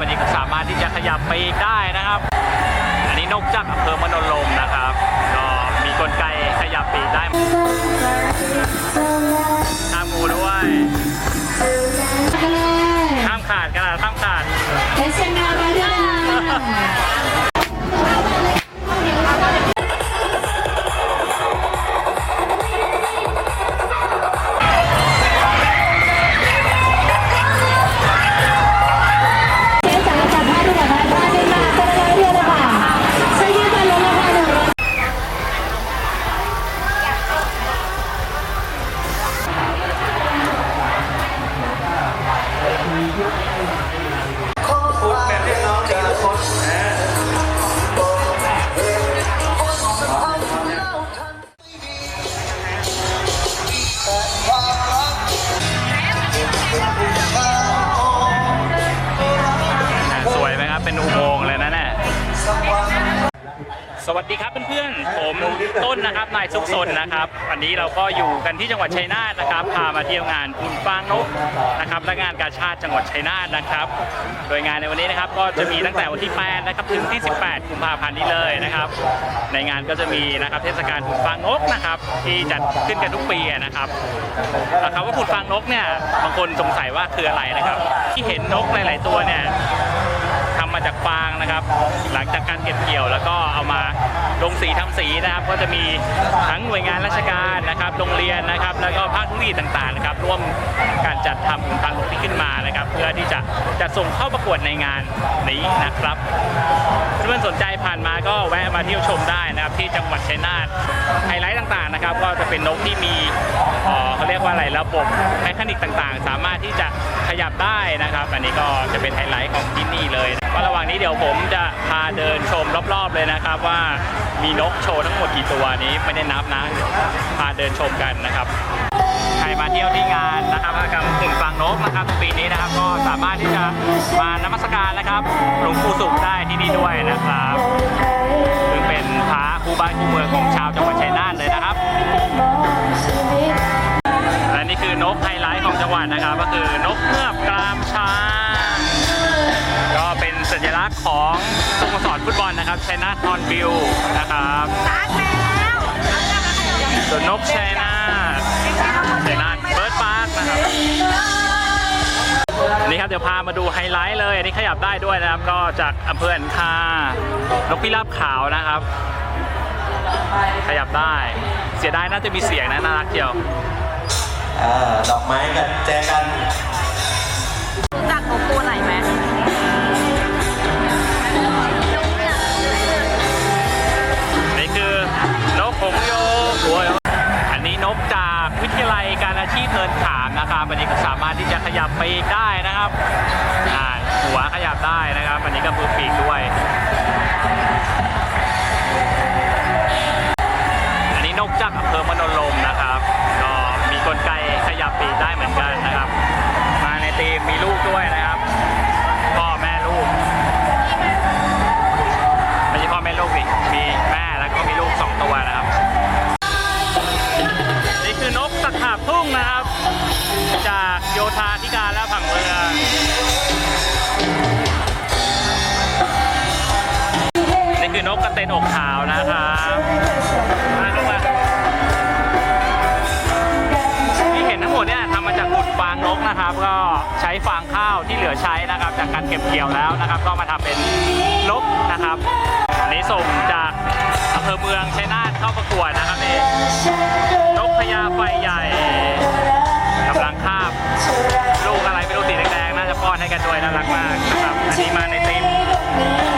อันนี้ก็สามารถที่จะขยับปีกได้นะครับ อันนี้นกจากอำเภอมโนลมนะครับ ก็มีกลไกขยับปีกได้ วัสดีครับเพื่อนๆ ผมต้นนะครับนายซุกซนนะครับ วันนี้เราก็อยู่กันที่จังหวัดชัยนาทนะครับ พามาเที่ยวงานบุญฟางนกนะครับ และงานกาชาติจังหวัดชัยนาทนะครับ โดยงานในวันนี้นะครับก็จะมีตั้งแต่วันที่ 8 นะครับถึงที่ 18 กุมภาพันธ์นี้เลยนะครับ ในงานก็จะมีนะครับเทศกาลบุญฟางนกนะครับ ที่จัดขึ้นกันทุกปีนะครับแล้วคำว่าบุญฟางนกเนี่ยบางคนสงสัยว่าคืออะไรนะครับ ที่เห็นนกหลาย ๆ ตัวเนี่ยทำ มาจากฟางนะครับ หลังจากการเก็บเกี่ยวแล้วก็เอามาลงสีทำสีนะครับ ก็จะมีทั้งหน่วยงานราชการนะครับ โรงเรียนนะครับ แล้วก็ภาคธุรกิจต่างๆนะครับร่วมการจัดทำขุนฟางนกที่ขึ้นมานะครับ เพื่อที่จะจะส่งเข้าประกวดในงานนี้นะครับเพื่อนสนใจผ่านมาก็แวะมาเที่ยวชมได้นะครับที่จังหวัดชัยนาทไฮไลท์ต่างๆนะครับ ก็จะเป็นนกที่มีเอ่อเขาเรียกว่าอะไรระบบแมคานิกต่างๆ สามารถที่จะขยับได้นะครับ อันนี้ก็จะเป็นไฮไลท์ของที่นี่เลย ว่าระหว่างนี้เดี๋ยวผมจะพาเดินชมรอบๆเลยนะครับ ว่ามีนกโชว์ทั้งหมดกี่ตัวนี้ไม่ได้นับนะเดี๋ยวพาเดินชมกันนะครับ ใครมาเที่ยวที่งานนะครับกรรมกึ่งฟังนกนะครับปีนี้นะครับก็สามารถที่จะมานมัสการนะครับหลวงปู่สุขได้ที่นี่ด้วยนะครับซึ่งเป็นพระคู่บ้านคู่เมืองของชาวจังหวัด นะครับชัยนาทนอนบิลนะครับส่วนนกชัยนาทชัยนาทเบิร์ดพาร์คนะครับอันนี้ครับเดี๋ยวพามาดูไฮไลท์เลยอันนี้ขยับได้ด้วยนะครับ ก็จากอำเภออันคานกพิราบขาวนะครับ ขยับได้เสียดายน่าจะมีเสียงนะน่ารักเชียวอ่าดอกไม้กับแจกัน นะครับอันนี้ก็สามารถที่จะขยับปีกได้นะครับหัวขยับได้นะครับ อันนี้ก็มือปีกด้วย เก็บเกี่ยวแล้วนะครับ ก็มาทำเป็นนกนะครับอันนี้ส่งจากอำเภอเมืองชัยนาทเข้าประกวดนะครับนี่นกพญาไฟใหญ่กำลังคาบลูกอะไรไม่รู้สีแดงๆน่าจะป้อนให้กันด้วยน่ารักมากนะครับอันนี้มาในทีม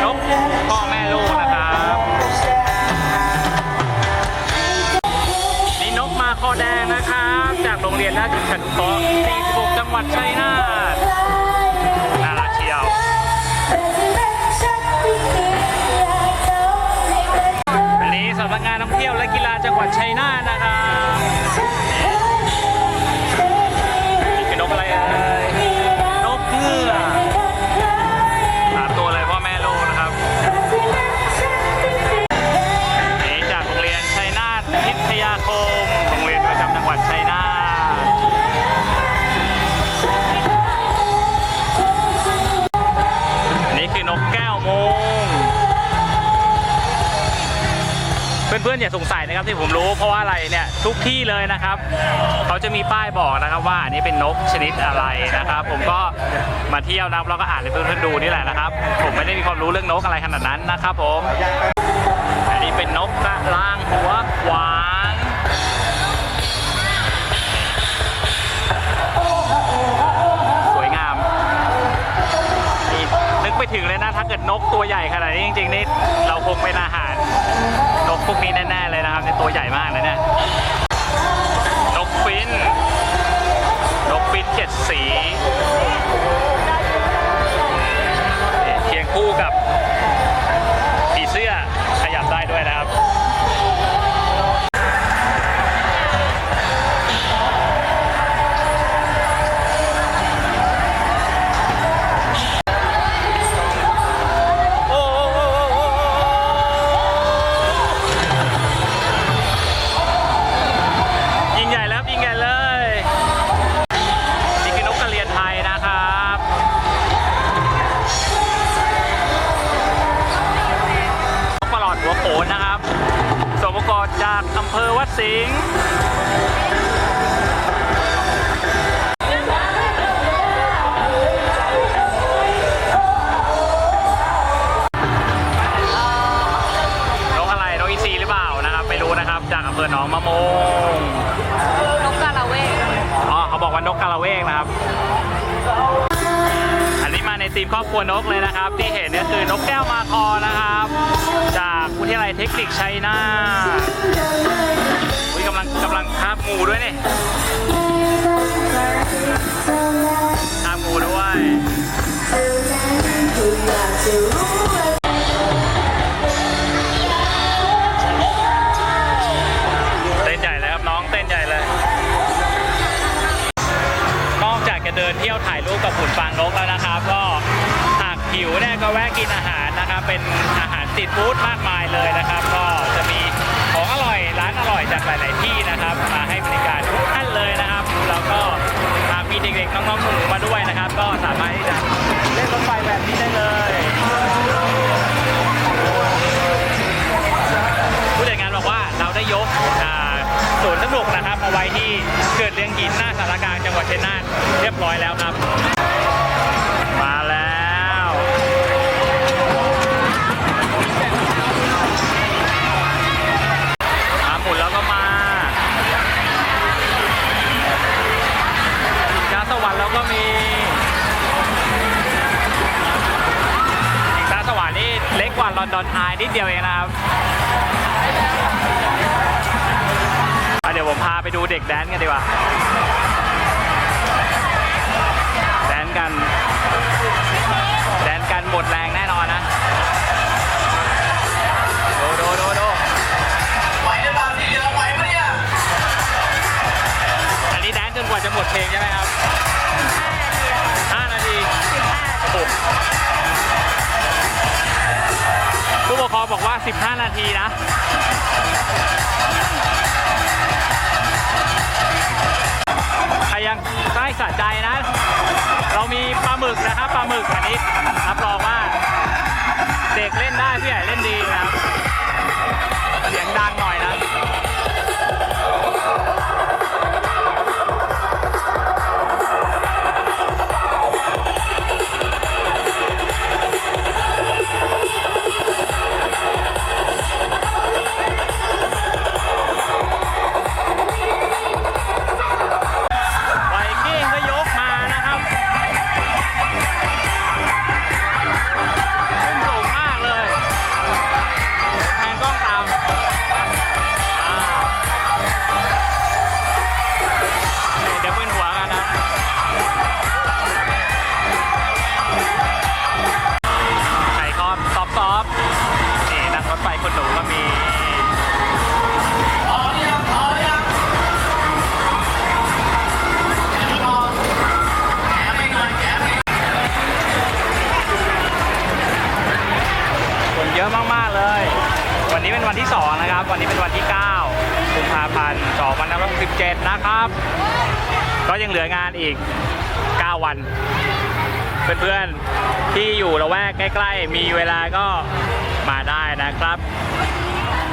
นกพ่อแม่ลูกนะครับนี่นกมาคอแดงนะครับ จากโรงเรียนราชจุฬานุเคราะห์46จังหวัดชัยนาท วันนี้สำนักงานท่องเที่ยวและกีฬาจังหวัดชัยนาทนะครับ เพื่อนๆอย่าสงสัยนะครับที่ผมรู้เพราะว่าอะไรเนี่ยทุกที่เลยนะครับเขาจะมีป้ายบอกนะครับว่าอันนี้เป็นนกชนิดอะไรนะครับ ผมก็มาเที่ยวนะครับแล้วก็อ่านให้เพื่อนๆดูนี่แหละนะครับ ผมไม่ได้มีความรู้เรื่องนกอะไรขนาดนั้นนะครับผม ใหญ่ขนาดนี้จริงๆนี่เราคงเป็นอาหารนกพวกนี้แน่ๆเลยนะครับในตัวใหญ่มากเลยเนี่ยนกฟินนกฟินเจ็ดสีเคียงคู่กับ จากอำเภอวัดสิงห์นกอะไรนกอีซีหรือเปล่านะครับไม่รู้นะครับ จากอำเภอหนองมะโมงนกกาละเวกอ๋อเขาบอกว่านกกาละเวกนะครับ อันนี้มาในทีมครอบครัวนกเลยนะครับ ที่เห็นก็คือนกแก้วมาคอนะครับจากวิทยาลัยเทคนิคชัยนาทอุ๊ยกำลังกำลังคาบงูด้วยนี่คาบงูด้วยเต้นใหญ่เลยครับน้องเต้นใหญ่เลย นอกจากจะเดินเที่ยวถ่ายรูปกับหุ่นฟางนกแล้วนะครับ เนี่ยก็แวะกินอาหารนะครับ เป็นอาหารตรีทฟู้ดมากมายเลยนะครับ ก็จะมีของอร่อยร้านอร่อยจากหลาย ๆ ที่นะครับ มาให้บริการทุกท่านเลยนะครับ แล้วก็หากมีเด็ก ๆ น้องๆหนูๆมาด้วยนะครับ ก็สามารถที่จะเล่นรถไฟแบบนี้ได้เลยผู้จัดงานบอกว่าเราได้ยกอ่าสวนสนุกนะครับมาไว้ที่เกิดเลี้ยงหินหน้าสารกลางจังหวัดเชัยนาทเรียบร้อยแล้วครับ เล็กกว่าลอนดอนไอนิดเดียวเองนะครับอะเดี๋ยวผมพาไปดูเด็กแดนซ์กันดีกว่า แดนซ์กัน แดนซ์กันหมดแรงแน่นอนนะดูดูดูดูไหวหรือเปล่าที่เหลือไหวปะเนี่ยอันนี้แดนซ์จนกว่าจะหมดเพลงใช่ไหมครับ 15 นาทีนะใครยังได้สะใจนะ เรามีปลาหมึกนะครับปลาหมึกอันนี้รับรองว่า เด็กเล่นได้ผู้ใหญ่เล่นดี อะมากๆเลย วันนี้เป็นวันที่ 2 นะครับ วันนี้เป็นวันที่9กุมภาพันธ์2567 นะครับ ก็ยังเหลืองานอีก 9 วัน เพื่อนๆ ที่อยู่ละแวกใกล้ ๆ มีเวลาก็มาได้นะครับ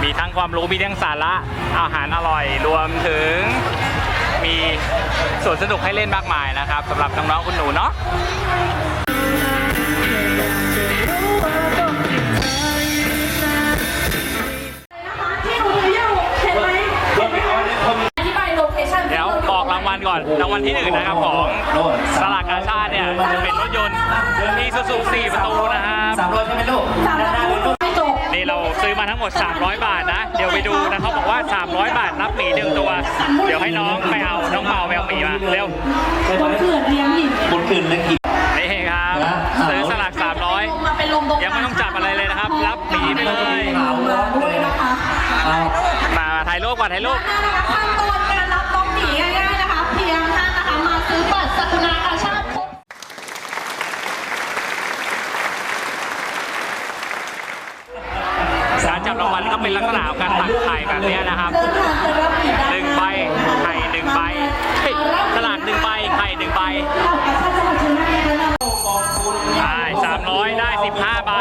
มีทั้งความรู้ มีทั้งสาระอาหารอร่อย รวมถึงมีสวนสนุกให้เล่นมากมายนะครับสำหรับน้องๆคุณหนูเนาะ วัลก่อนรางวัลที่หนึ่งนะครับของสลากกาชาติเนี่ยจะเป็นรถยนต์อีซูซู4ประตูนะครับสามร้อยใช่ไหมลูกสามร้อยพูดไม่จบนี่เราซื้อมาทั้งหมด 300 บาทนะ เดี๋ยวไปดูนะเขาบอกว่า 300 บาทรับหมีหนึ่งตัว เดี๋ยวให้น้องไปเอาน้องเปาไปเอาหมีมาเร็วคนเขื่อนเลี้ยงหญิงบนคืนนักกินนี่ครับนะซื้อสลากมาเป็นลมตรง300 ยังไม่ต้องจับอะไรเลยนะครับ รับหมีไปเลยขาวร้อนด้เลวยยนะนะคะเอามาถ่ายรูปก่อนถ่ายรูป บัตรสักุณากาชาติครบการจับรางวัลก็เป็นลักษณะของการตักไข่แบบเนี้ยนะครับเดินทางไปรับหมีได้หนึ่งใบไข่หนึ่งใบเฮ้ยสลากหนึ่งใบไข่หนึ่งใบเหล่ากาชาติจังหวัดเชียงรายนะคะได้สามร้อยได้สิบห้าใบ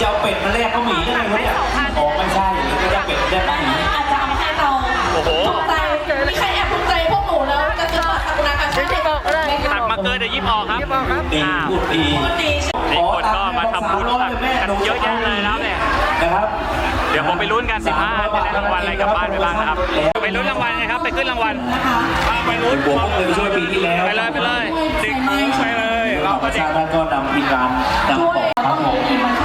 จะเอาเป็ดมาแลกข้าวหมีได้ไหมวะเนี่ยอ๋อไม่ใช่หรือก็จะเป็ดแลกข้าวหมีอาจจะเอาให้เราโอ้โหภูมิใจมีใครแอบภูมิใจพวกหนูแล้วจะซื้อบัตรสักุณากาชาติตักมาเกินเดี๋ยวยิบออกครับดีอ้าวพูดดีดีนี่คนก็มาทำบุญตักกันเยอะแยะเลยนะครับเนี่ยนะครับเดี๋ยวผมไปลุ้นกัน 15จะได้รางวัลอะไรกลับบ้านไปบ้างนะครับ ไปลุ้นรางวัลนะครับ ไปขึ้นรางวัลมาไปลุ้นบวกพวกเลยไปช่วยปีที่แล้ว ไปเลย ไปเลยติ๊กไปเลย เราปก็ระเด็ชากชนก็นำทีมงานนำของ ครับผม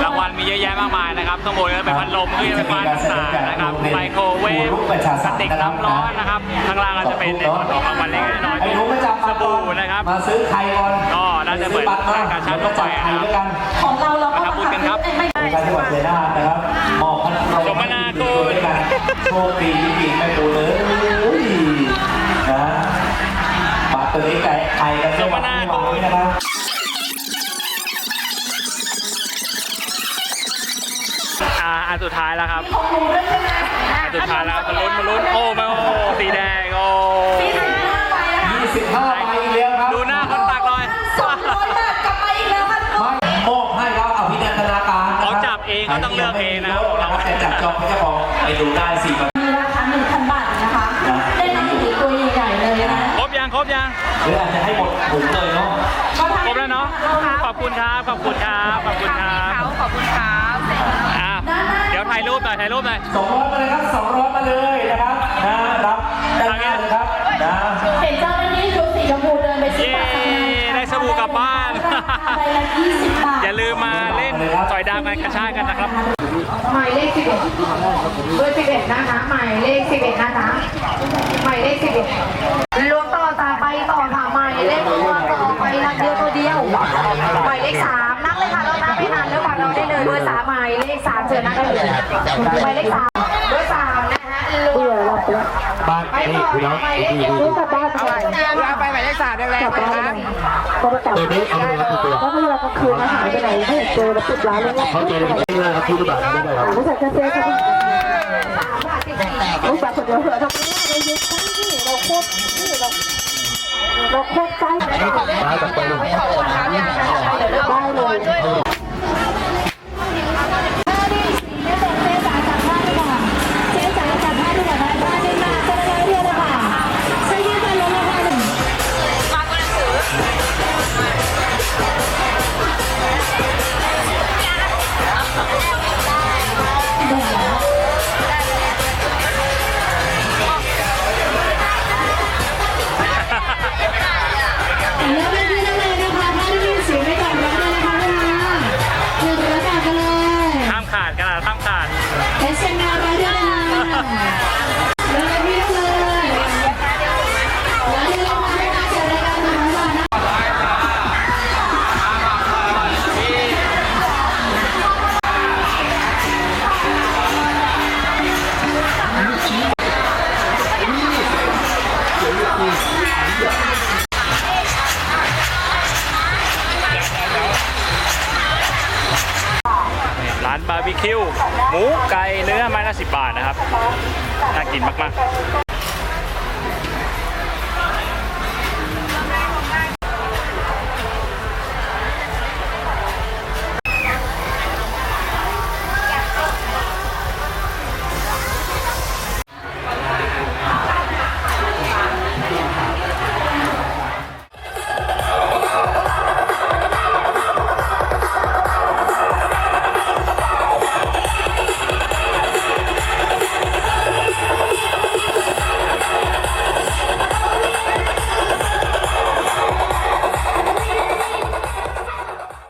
รางวัลมีเยอะแยะมากมายนะครับข้างบนก็เป็นพัดลมเครื่องไฟฟ้าต่างๆนะครับไมโครเวฟกระติกน้ำร้อนนะครับข้างล่างก็จะเป็นในส่วนของรางวัลเล็กๆน้อยๆไอ้เป็นหนูประจำสบู่นะครับมาซื้อไข่ก่อนก็น่าจะเหมือนซื้บัตรมาการชาร์จทั่วไปนะครับไข่ด้วยกันของเราเราก็มาทำบุญกันครับไม่ในการจังหวัดชัยนาทนะครับมอบพัดลมสมนาคุณด้วยกันโชคดีจริงๆแม่ปูเลยนะบัตรตัวนี้ไก่ไข่กันจังหวัดไม่ไหวนะครับ อ่าอัน สุดท้ายแล้วครับของหนูด้วยใช่ไหมอันสุดท้ายแล้วมาลุ้นมาลุ้นโอ้มาโอ้สีแดงโอ้มีสิบห้าใบนะคะ25ใบอีกแล้วครับดูหน้าคนตักหน่อยสองร้อยบาทกลับมาอีกแล้วค่ะไม่มอบให้ครับอภินันทนาการนะคเขาจับเองเขาต้องเลือกเองนะครับแต่จับจองให้เจ้าของไปดูได้สี่วันมีราคาหนึ่งพันบาทนะคะได้น้ำหมีตัวใหญ่ๆเลยนะครบยังครบยังหรืออาจจะให้หมดถุงเลยเนาะครบแล้วเนาะขอบคุณครับขอบคุณครับขอบคุณครับขอบคุณครับอะเดี๋ ยวถ่ายรูปหน่อยถ่ายรูปหน่อยสองร้อยมาเลยครับสองร้อยมาเลยนะครับนะรับด้านหน้าเลยครับนะเห็นเจ้าหน้าที่ชุดสีชมพูเดินไปซื้อเย้บัตรทำงานได้สบู่กลับบ้าน ใบละยี่สิบบาทอย่าลืมมาเล่นต่อยดาวกันกระชากกันนะครับ หมายเลขสิบเอ็ดเบอร์สิบเอ็ดนะคะหมายเลขสิบเอ็ดนะคะหมายเลขสิบเอ็ดรวมต่อตาไปต่อค่ะหมายเลขตัว เราได้เลยเบอร์สามหมายเลขสามเชิญนั่งได้เลยหมายเลขสามเบอร์สามนะคะรวมบ้านไปนี่ต่อพี่น้องหมายเลขเดียวรู้กลับบ้านเอาไปเอาไปหมายเลขสามแรงๆนะคะก็ประกาศตัวนี้เอาไปรับตัวแล้วเวลากลางคืนมาหายไปไหนไม่เห็นเจอแล้วปิดร้านแล้วเนี่ยเขาเจอกันที่นี่ครับที่รูปแบบนี้ได้ครับไม่ใส่กาแฟครับรู้จักคนเดียวเหรอทำไมเราเยอะทั้เราโคตรเราเราโคตรใจมาจากไปเลยได้เลย บาทนะครับ น่ากินมากๆ